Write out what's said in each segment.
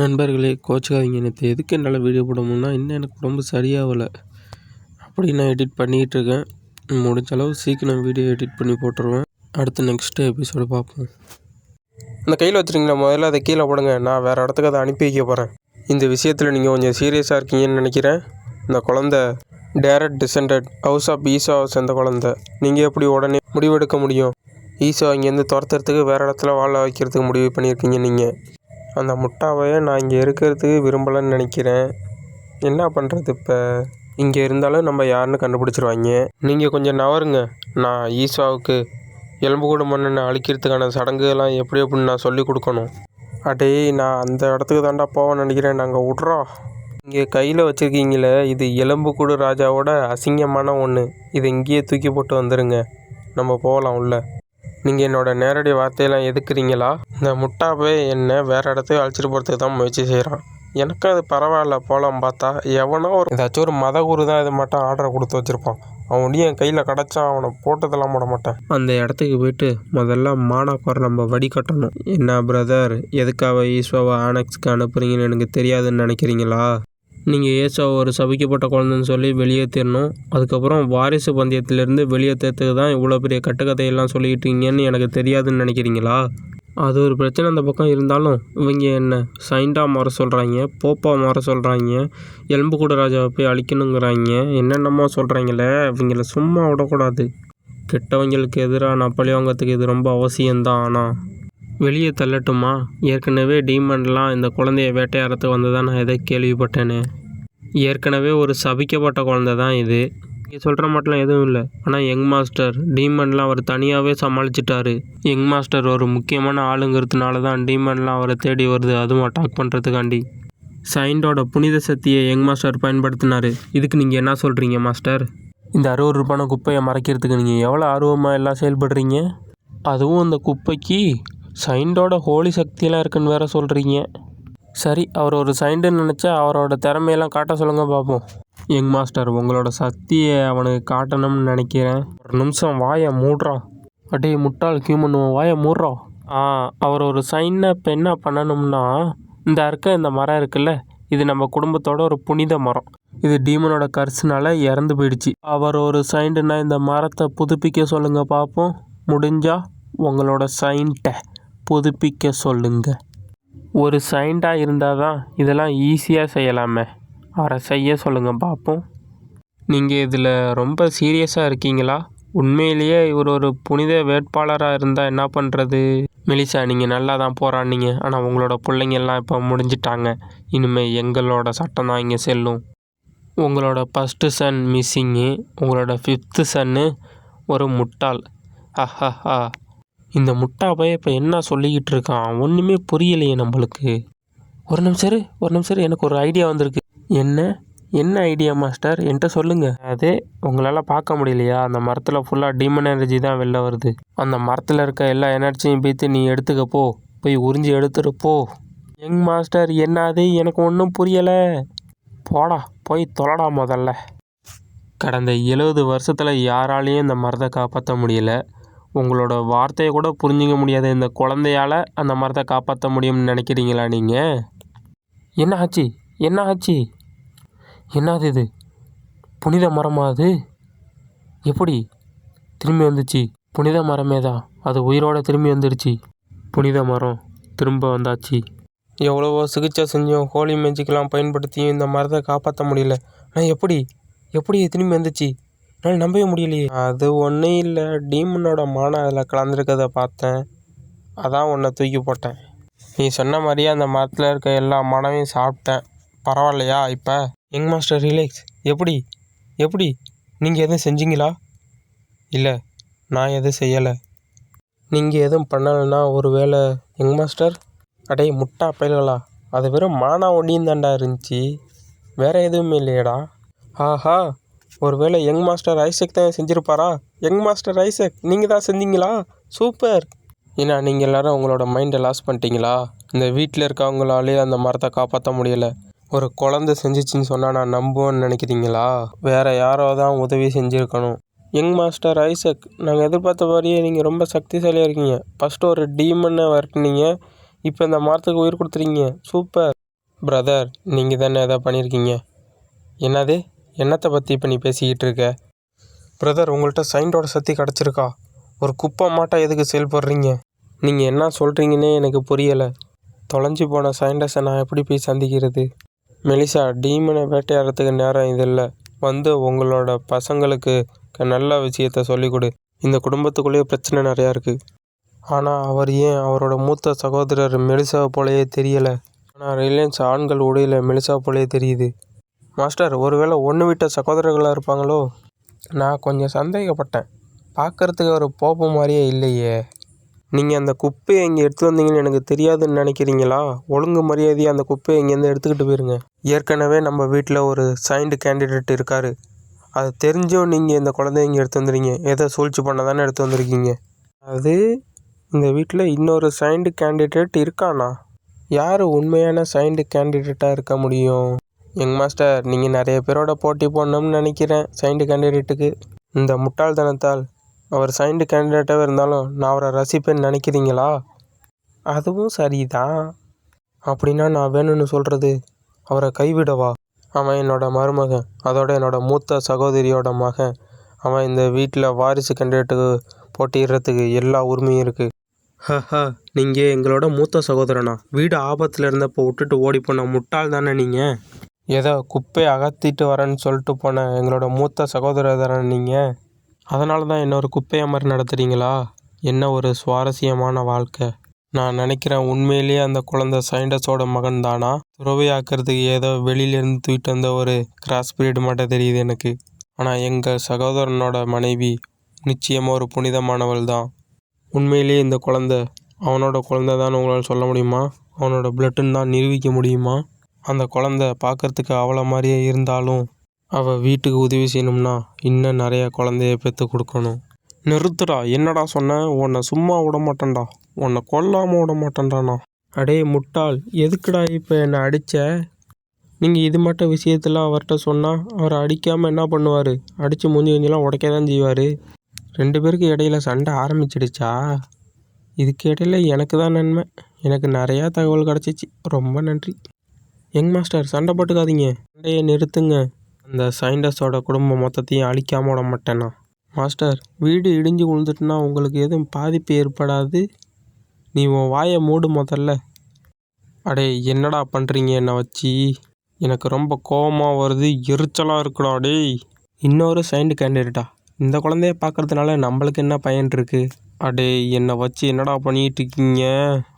நண்பர்களே கோச்சிக்காதீங்க. நேற்று எதுக்கு என்னால் வீடியோ போட முடியலனா இன்னும் எனக்கு உடம்பு சரியாகல. அப்படி நான் எடிட் பண்ணிக்கிட்டு இருக்கேன். முடிஞ்ச அளவு சீக்கிரம் வீடியோ எடிட் பண்ணி போட்டுருவேன். அடுத்து நெக்ஸ்ட் எபிசோடு பார்ப்போம். அந்த கையில் வச்சுருங்களா முதல்ல அதை கீழே போடுங்க. நான் வேறு இடத்துக்கு அதை அனுப்பி வைக்க போகிறேன் இந்த விஷயத்தில் நீங்கள் கொஞ்சம் சீரியஸாக இருக்கீங்கன்னு நினைக்கிறேன். இந்த குழந்த டேரக்ட் டிசண்டட் ஹவுஸ் ஆஃப் ஈசாவை சேர்ந்த குழந்த. நீங்கள் எப்படி உடனே முடிவெடுக்க முடியும்? ஈசா இங்கேருந்து துரத்துறதுக்கு வேறு இடத்துல வாழ வைக்கிறதுக்கு முடிவு பண்ணியிருக்கீங்க நீங்கள் அந்த முட்டாவையை நான் இங்கே இருக்கிறதுக்கு விரும்பலைன்னு நினைக்கிறேன். என்ன பண்ணுறது இப்போ? இங்கே இருந்தாலும் நம்ம யாருன்னு கண்டுபிடிச்சிருவாங்க. நீங்கள் கொஞ்சம் நவருங்க. நான் ஈஸ்வாவுக்கு எலும்புக்கூடு மன்னனை அழிக்கிறதுக்கான சடங்குகள்லாம் எப்படி எப்படின்னு நான் சொல்லி கொடுக்கணும். அடே நான் அந்த இடத்துக்கு தாண்டா போவேன்னு நினைக்கிறேன். நாங்கள் விட்றோம். இங்கே கையில் வச்சுருக்கீங்களே இது எலும்புக்கூடு ராஜாவோட அசிங்கமான ஒன்று இதை இங்கேயே தூக்கி போட்டு வந்துடுங்க நம்ம போகலாம் உள்ளே. நீங்கள் என்னோடய நேரடி வார்த்தையெல்லாம் எதுக்குறீங்களா? இந்த முட்டாப்பே என்னை வேறு இடத்துக்கு அழைச்சிட்டு போகிறதுக்கு தான் முயற்சி செய்கிறான் எனக்கும் அது பரவாயில்ல போகலாம் பார்த்தா. எவனோ ஒரு ஏதாச்சும் ஒரு மத குரு தான் இது மட்டும் ஆர்டரை கொடுத்து வச்சுருப்பான். அவனையும் என் கையில் கிடச்சா அவனை போட்டதெல்லாம் போட மாட்டேன். அந்த இடத்துக்கு போயிட்டு முதல்ல மானாக்கோரை நம்ம வடிகட்டணும் என்ன பிரதர் எதுக்காக ஈஸ்வாவை ஆனக்ஸ்க்கு அனுப்புறீங்கன்னு எனக்கு தெரியாதுன்னு நினைக்கிறீங்களா? நீங்கள் ஏசா ஒரு சபிக்கப்பட்ட குழந்தைன்னு சொல்லி வெளியேற்றிடணும் அதுக்கப்புறம் வாரிசு பந்தயத்திலேருந்து வெளியேற்றுறதுக்கு தான் இவ்வளோ பெரிய கட்டுக்கதையெல்லாம் சொல்லிக்கிட்டீங்கன்னு எனக்கு தெரியாதுன்னு நினைக்கிறீங்களா? அது ஒரு பிரச்சனை அந்த பக்கம் இருந்தாலும் இவங்க என்ன சைண்டாக மாற சொல்கிறாங்க போப்பா மாற சொல்கிறாங்க எலும்புக்கூட ராஜாவை போய் அழிக்கணுங்கிறாங்க என்னென்னமோ சொல்கிறாங்களே இவங்கள சும்மா விடக்கூடாது. கெட்டவங்களுக்கு எதிராக நான் பழிவாங்கிறதுக்கு இது ரொம்ப அவசியம்தான் ஆனால் வெளியே தள்ளட்டுமா? ஏற்கனவே டீமன்லாம் இந்த குழந்தைய வேட்டையாடுறதுக்கு வந்ததாக நான் எதை கேள்விப்பட்டேனே. ஏற்கனவே ஒரு சபிக்கப்பட்ட குழந்தை தான் இது. நீங்கள் சொல்கிற மட்டும் எதுவும் இல்லை. ஆனால் யங் மாஸ்டர் டீமன்லாம் அவர் தனியாகவே சமாளிச்சிட்டாரு. யங் மாஸ்டர் ஒரு முக்கியமான ஆளுங்கிறதுனால தான் டீமன்லாம் அவரை தேடி வருது. அதுவும் அட்டாக் பண்ணுறதுக்காண்டி சைண்டோட புனித சக்தியை யங் மாஸ்டர் பயன்படுத்தினார். இதுக்கு நீங்கள் என்ன சொல்கிறீங்க மாஸ்டர்? இந்த அறுபது ரூபான குப்பையை மறைக்கிறதுக்கு நீங்கள் எவ்வளோ ஆர்வமாக எல்லாம் செயல்படுறீங்க? அதுவும் அந்த குப்பைக்கு சைண்டோட ஹோலி சக்தியெல்லாம் இருக்குன்னு வேற சொல்கிறீங்க சரி அவர் ஒரு சைண்டுன்னு நினச்சா அவரோட திறமையெல்லாம் காட்ட சொல்லுங்கள் பார்ப்போம் எங் மாஸ்டர் உங்களோட சக்தியை அவனுக்கு காட்டணும்னு நினைக்கிறேன். ஒரு நிமிஷம் வாயை மூடுறான் அடே முட்டாள் ஹியூமன் வாயை மூடுறா. ஆ அவர் ஒரு சைனை இப்போ என்ன பண்ணணும்னா இந்த இருக்க இந்த மரம் இருக்குல்ல இது நம்ம குடும்பத்தோட ஒரு புனித மரம். இது டீமனோட கர்ஸ்னால இறந்து போயிடுச்சு. அவர் ஒரு சைண்டுனா இந்த மரத்தை புதுப்பிக்க சொல்லுங்கள் பார்ப்போம் முடிஞ்சா உங்களோட சைன்ட்ட. புதுப்பிக்க சொல்லுங்க. ஒரு சைண்டாக இருந்தால் தான் இதெல்லாம் ஈஸியாக செய்யலாமே. அரை செய்ய சொல்லுங்கள் பார்ப்போம் நீங்கள் இதில் ரொம்ப சீரியஸாக இருக்கீங்களா? உண்மையிலேயே இவர் ஒரு புனித வேட்பாளராக இருந்தால் என்ன பண்ணுறது மெலிசா நீங்கள் நல்லா தான் போராடினீங்க. ஆனால் உங்களோட பிள்ளைங்கெல்லாம் இப்போ முடிஞ்சிட்டாங்க. இனிமேல் எங்களோட சட்டம் தான் இங்கே செல்லும். உங்களோட ஃபஸ்ட்டு சன் மிஸ்ஸிங்கு உங்களோட ஃபிஃப்த்து சன்னு ஒரு முட்டாள். ஹஹஹா இந்த முட்டா பையன் இப்போ என்ன சொல்லிக்கிட்டு இருக்கான் ஒன்றுமே புரியலையே நம்மளுக்கு. ஒரு நிமிஷம் இரு ஒரு நிமிஷம் இரு எனக்கு ஒரு ஐடியா வந்திருக்கு. என்ன? என்ன ஐடியா மாஸ்டர் என்கிட்ட சொல்லுங்கள் அதே உங்களால் பார்க்க முடியலையா? அந்த மரத்தில் ஃபுல்லாக டீமன் எனர்ஜி தான் வெளில வருது. அந்த மரத்தில் இருக்க எல்லா எனர்ஜியும் பேத்து நீ எடுத்துக்க போ. போய் உறிஞ்சி எடுத்துருப்போ எங் மாஸ்டர் என்னது எனக்கு ஒன்றும் புரியலை. போடா போய் தொலடா முதல்ல. கடந்த எழுபது வருஷத்தில் யாராலையும் இந்த மரத்தை காப்பாற்ற முடியல. உங்களோட வார்த்தையை கூட புரிஞ்சிக்க முடியாத இந்த குழந்தையால் அந்த மரத்தை காப்பாற்ற முடியும்னு நினைக்கிறீங்களா நீங்கள் என்ன ஆச்சு? என்ன ஆச்சு? என்னது இது? புனித மரமா அது? எப்படி? திரும்பி வந்துச்சு. புனித மரமே தான் அது உயிரோட திரும்பி வந்துடுச்சு புனித மரம் திரும்ப வந்தாச்சு. எவ்வளவோ சிகிச்சை செஞ்சோம் ஹோலி மேஜிக்கெலாம் பயன்படுத்தியும் இந்த மரத்தை காப்பாற்ற முடியல. ஆனால் எப்படி? எப்படி திரும்பி வந்துச்சு? என்னால் நம்பவே முடியலையே. அது ஒன்றும் இல்லை. டீமனோட மானம் அதில் கலந்துருக்கிறத பார்த்தேன். அதான் உன்னை தூக்கி போட்டேன். நீ சொன்ன மாதிரியே அந்த மரத்தில் இருக்க எல்லா மனவையும் சாப்பிட்டேன். பரவாயில்லையா இப்போ? யங் மாஸ்டர் ரிலேக்ஸ் எப்படி? எப்படி? நீங்கள் எதுவும் செஞ்சீங்களா? இல்லை நான் எதுவும் செய்யலை. நீங்கள் எதுவும் பண்ணலைன்னா ஒரு வேளை யங் மாஸ்டர்? அடே முட்டா பயல்களா? அது வெறும் மானா ஒண்டியும் தாண்டா இருந்துச்சு. வேறு எதுவுமே இல்லையடா. ஆஹா ஒருவேளை யங் மாஸ்டர் ஐசக் தான் செஞ்சுருப்பாரா? யங் மாஸ்டர் ஐசக் நீங்கள் தான் செஞ்சீங்களா? சூப்பர். ஏன்னா நீங்கள் எல்லோரும் உங்களோட மைண்டை லாஸ் பண்ணிட்டீங்களா? இந்த வீட்டில் இருக்கவங்களாலே அந்த மரத்தை காப்பாற்ற முடியலை. ஒரு குழந்த செஞ்சிச்சின்னு சொன்னால் நான் நம்புவேன்னு நினைக்கிறீங்களா? வேறு யாரோ தான் உதவி செஞ்சுருக்கணும். யங் மாஸ்டர் ஐசக் நாங்கள் எதிர்பார்த்த மாதிரியே நீங்கள் ரொம்ப சக்திசாலியாக இருக்கீங்க. ஃபஸ்ட்டு ஒரு டீமனை வரட்டுனீங்க. இப்போ இந்த மரத்துக்கு உயிர் கொடுத்துறீங்க சூப்பர். பிரதர் நீங்கள் தானே எதாவது பண்ணியிருக்கீங்க. என்னது? என்னத்தை பற்றி இப்போ நீ பேசிக்கிட்டு இருக்க? பிரதர் உங்கள்கிட்ட சைண்டோட சக்தி கிடச்சிருக்கா? ஒரு குப்பை மாட்டா எதுக்கு செயல்படுறீங்க நீங்கள் என்ன சொல்கிறீங்கன்னே எனக்கு புரியலை. தொலைஞ்சு போன சைண்டஸை நான் எப்படி போய் சந்திக்கிறது? மெலிசா டீமனை வேட்டையாடுறதுக்கு நேரம் இது இல்லை. வந்து உங்களோட பசங்களுக்கு க- நல்ல விஷயத்த சொல்லிக் கொடு. இந்த குடும்பத்துக்குள்ளேயே பிரச்சனை நிறையா இருக்குது ஆனால் அவர் ஏன் அவரோட மூத்த சகோதரர் மெலிசா போலயே தெரியலை? ஆனால் ரிலையன்ஸ் ஆண்கள் உடையில மெலிசா போலயே தெரியுது. மாஸ்டர் ஒருவேளை ஒன்று விட்ட சகோதரர்களாக இருப்பாங்களோ? நான் கொஞ்சம் சந்தேகப்பட்டேன். பார்க்கறதுக்கு ஒரு போப்பு மாதிரியே இல்லையே. நீங்கள் அந்த குப்பையை இங்கே எடுத்து வந்தீங்கன்னு எனக்கு தெரியாதுன்னு நினைக்கிறீங்களா? ஒழுங்கு மரியாதையாக அந்த குப்பையை இங்கேருந்து எடுத்துக்கிட்டு போயிருங்க. ஏற்கனவே நம்ம வீட்டில் ஒரு சைன்டு கேண்டிடேட் இருக்கார். அது தெரிஞ்சும் நீங்கள் இந்த குழந்தைய இங்கே எடுத்து வந்துறீங்க எதை சூழ்ச்சி பண்ண தானே எடுத்து வந்திருக்கீங்க. அது இந்த வீட்டில் இன்னொரு சைன்டு கேண்டிடேட் இருக்கானா? யார் உண்மையான சைன்டு கேண்டிடேட்டாக இருக்க முடியும்? யங் மாஸ்டர் நீங்கள் நிறைய பேரோட போட்டி போடணும்னு நினைக்கிறேன் சைன்டு கேண்டிடேட்டுக்கு இந்த முட்டாள்தனத்தால் அவர் சைன்டு கேண்டிடேட்டாக இருந்தாலும் நான் அவரை ரசிப்பேன்னு நினைக்கிறீங்களா? அதுவும் சரிதான். அப்படின்னா நான் வேணும்னு சொல்கிறது அவரை கைவிடவா? அவன் என்னோட மருமகன் அதோட என்னோட மூத்த சகோதரியோட மகன். அவன் இந்த வீட்டில் வாரிசு கேண்டிடேட்டுக்கு போட்டியிடுறதுக்கு எல்லா உரிமையும் இருக்குது ஹஹ நீங்கள் எங்களோட மூத்த சகோதரனா? வீடு ஆபத்தில் இருந்தப்போ விட்டுட்டு ஓடி போன முட்டாள் தானே நீங்கள் ஏதோ குப்பையை அகற்றிட்டு வரேன்னு சொல்லிட்டு போன எங்களோட மூத்த சகோதரர் தானே நீங்கள் அதனால தான் என்ன ஒரு குப்பையை மாதிரி நடத்துகிறீங்களா என்ன ஒரு சுவாரஸ்யமான வாழ்க்கை? நான் நினைக்கிறேன் உண்மையிலேயே அந்த குழந்தை சைண்டஸோட மகன் தானா? துறவியாக்கிறதுக்கு ஏதோ வெளியிலேருந்து தூக்கிட்டு வந்த ஒரு கிராஸ் பீரியட் மட்டும் தெரியுது எனக்கு. ஆனால் எங்கள் சகோதரனோட மனைவி நிச்சயமாக ஒரு புனிதமானவள் தான். உண்மையிலேயே இந்த குழந்தை அவனோட குழந்தை தான் உங்களால் சொல்ல முடியுமா? அவனோட பிளட்டுன்னு தான் நிரூபிக்க முடியுமா? அந்த குழந்தை பார்க்கறதுக்கு அவளை மாதிரியே இருந்தாலும் அவள் வீட்டுக்கு உதவி செய்யணும்னா இன்னும் நிறைய குழந்தைய பெற்று கொடுக்கணும். நிறுத்துடா என்னடா சொன்ன? உன்னை சும்மா விட மாட்டேன்டா. உன்னை கொல்லாமல் விட மாட்டேன்டாண்ணா. அடே முட்டாள் எதுக்குடா இப்போ என்னை அடித்த நீங்கள் இது மட்டும் விஷயத்தில் அவர்கிட்ட சொன்னால் அவரை அடிக்காமல் என்ன பண்ணுவார்? அடித்து மூஞ்சி கொஞ்சலாம் உடைக்க தான் செய்வார். ரெண்டு பேருக்கு இடையில சண்டை ஆரம்பிச்சிடுச்சா? இதுக்கு இடையில எனக்கு தான் நன்மை. எனக்கு நிறையா தகவல் கிடச்சிச்சு. ரொம்ப நன்றி. யங் மாஸ்டர் சண்டை போட்டுக்காதீங்க. சண்டையை நிறுத்துங்க. அந்த சயின்டஸோட குடும்பம் மொத்தத்தையும் அழிக்காம விட மாட்டேன்னா மாஸ்டர் வீடு இடிஞ்சு விழுந்துட்டுனா உங்களுக்கு எதுவும் பாதிப்பு ஏற்படாது. நீ உன் வாயை மூடு முதல்ல. அடே என்னடா பண்ணுறீங்க என்னை வச்சு? எனக்கு ரொம்ப கோவமாக வருது எரிச்சலாக இருக்குடா டேய். இன்னொரு சைன்டு கேண்டிடேட்டா. இந்த குழந்தைய பார்க்கறதுனால நம்மளுக்கு என்ன பயன் இருக்குது அடே என்னை வச்சு என்னடா பண்ணிகிட்டு இருக்கீங்க?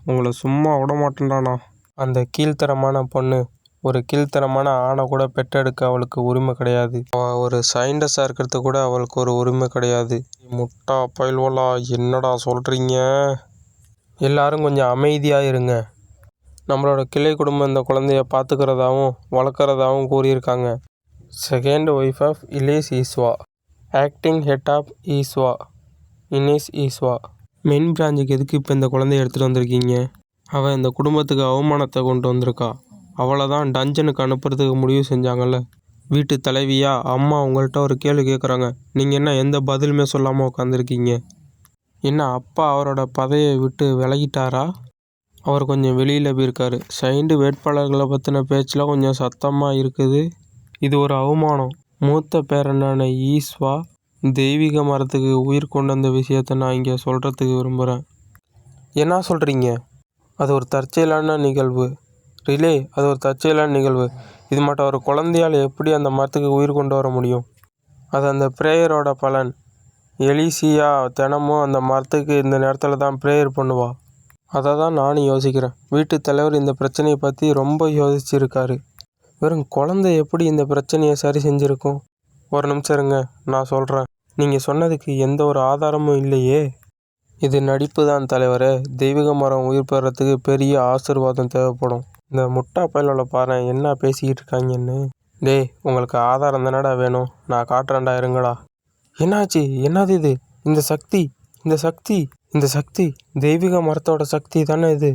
உங்களை சும்மா விட மாட்டேன்டாண்ணா. அந்த கீழ்த்தரமான பொண்ணு ஒரு கீழ்த்தரமான ஆணை கூட பெற்றெடுக்க அவளுக்கு உரிமை கிடையாது. அவள் ஒரு சயின்டஸாக இருக்கிறது கூட அவளுக்கு ஒரு உரிமை கிடையாது. முட்டா பயில்வலா என்னடா சொல்கிறீங்க எல்லாரும் கொஞ்சம் அமைதியாக இருங்க. நம்மளோட கிளை குடும்பம் இந்த குழந்தைய பார்த்துக்கிறதாவும் வளர்க்குறதாவும் கூறியிருக்காங்க. செகண்ட் ஒய்ஃப் ஆஃப் இலேஸ் ஈஸ்வா ஆக்டிங் ஹெட் ஆஃப் ஈஸ்வா இனேஸ் ஈஸ்வா மெயின் பிராஞ்சுக்கு எதுக்கு இப்போ இந்த குழந்தைய எடுத்துகிட்டு வந்திருக்கீங்க? அவள் இந்த குடும்பத்துக்கு அவமானத்தை கொண்டு வந்திருக்கா. அவளை தான் டஞ்சனுக்கு அனுப்புறதுக்கு முடிவு செஞ்சாங்கல்ல. வீட்டு தலைவியா அம்மா உங்கள்கிட்ட ஒரு கேள்வி கேட்குறாங்க நீங்கள் என்ன எந்த பதிலுமே சொல்லாமல் உட்காந்துருக்கீங்க என்ன அப்பா அவரோட பதவியை விட்டு விலகிட்டாரா? அவர் கொஞ்சம் வெளியில் போயிருக்காரு. சைண்டு வேட்பாளர்களை பற்றின பேச்செலாம் கொஞ்சம் சத்தமாக இருக்குது. இது ஒரு அவமானம். மூத்த பேரனான ஈஸ்வா தெய்வீக மரத்துக்கு உயிர் கொண்டு வந்த விஷயத்த நான் இங்கே சொல்கிறதுக்கு விரும்புகிறேன் என்ன சொல்கிறீங்க அது ஒரு தற்செயலான நிகழ்வு. ரிலே அது ஒரு தற்செயலான நிகழ்வு. இது மட்டும் ஒரு குழந்தையால் எப்படி அந்த மரத்துக்கு உயிர் கொண்டு வர முடியும்? அது அந்த ப்ரேயரோட பலன். எலிசியா தினமும் அந்த மரத்துக்கு இந்த நேரத்தில் தான் ப்ரேயர் பண்ணுவா. அதை தான் நானும் யோசிக்கிறேன். வீட்டு தலைவர் இந்த பிரச்சனையை பற்றி ரொம்ப யோசிச்சிருக்காரு. வெறும் குழந்தை எப்படி இந்த பிரச்சனையை சரி செஞ்சுருக்கும்? ஒரு நிமிஷம் இருங்க நான் சொல்கிறேன் நீங்கள் சொன்னதுக்கு எந்த ஒரு ஆதாரமும் இல்லையே. இது நடிப்பு தான் தலைவரே. தெய்வீக மரம் உயிர் பெறத்துக்கு பெரிய ஆசீர்வாதம் தேவைப்படும். இந்த முட்டா பயலோட பாரு என்ன பேசிக்கிட்டு இருக்காங்கன்னு. டேய் உங்களுக்கு ஆதாரம் தானடா வேணும். நான் காட்டுறேன்டா இருங்கடா. என்னாச்சு? என்னது இது? இந்த சக்தி இந்த சக்தி இந்த சக்தி. தெய்வீக மரத்தோட சக்தி தானே இது?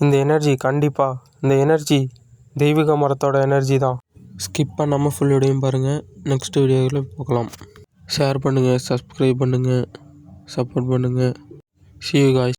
இந்த எனர்ஜி கண்டிப்பாக இந்த எனர்ஜி தெய்வீக மரத்தோட எனர்ஜி தான். ஸ்கிப் பண்ணாமல் ஃபுல் வீடியோயும் பாருங்கள் நெக்ஸ்ட் வீடியோவில் பார்க்கலாம் ஷேர் பண்ணுங்கள் சப்ஸ்கிரைப் பண்ணுங்கள் சப்போர்ட் பண்ணுங்கள் சி யூ காய்ஸ்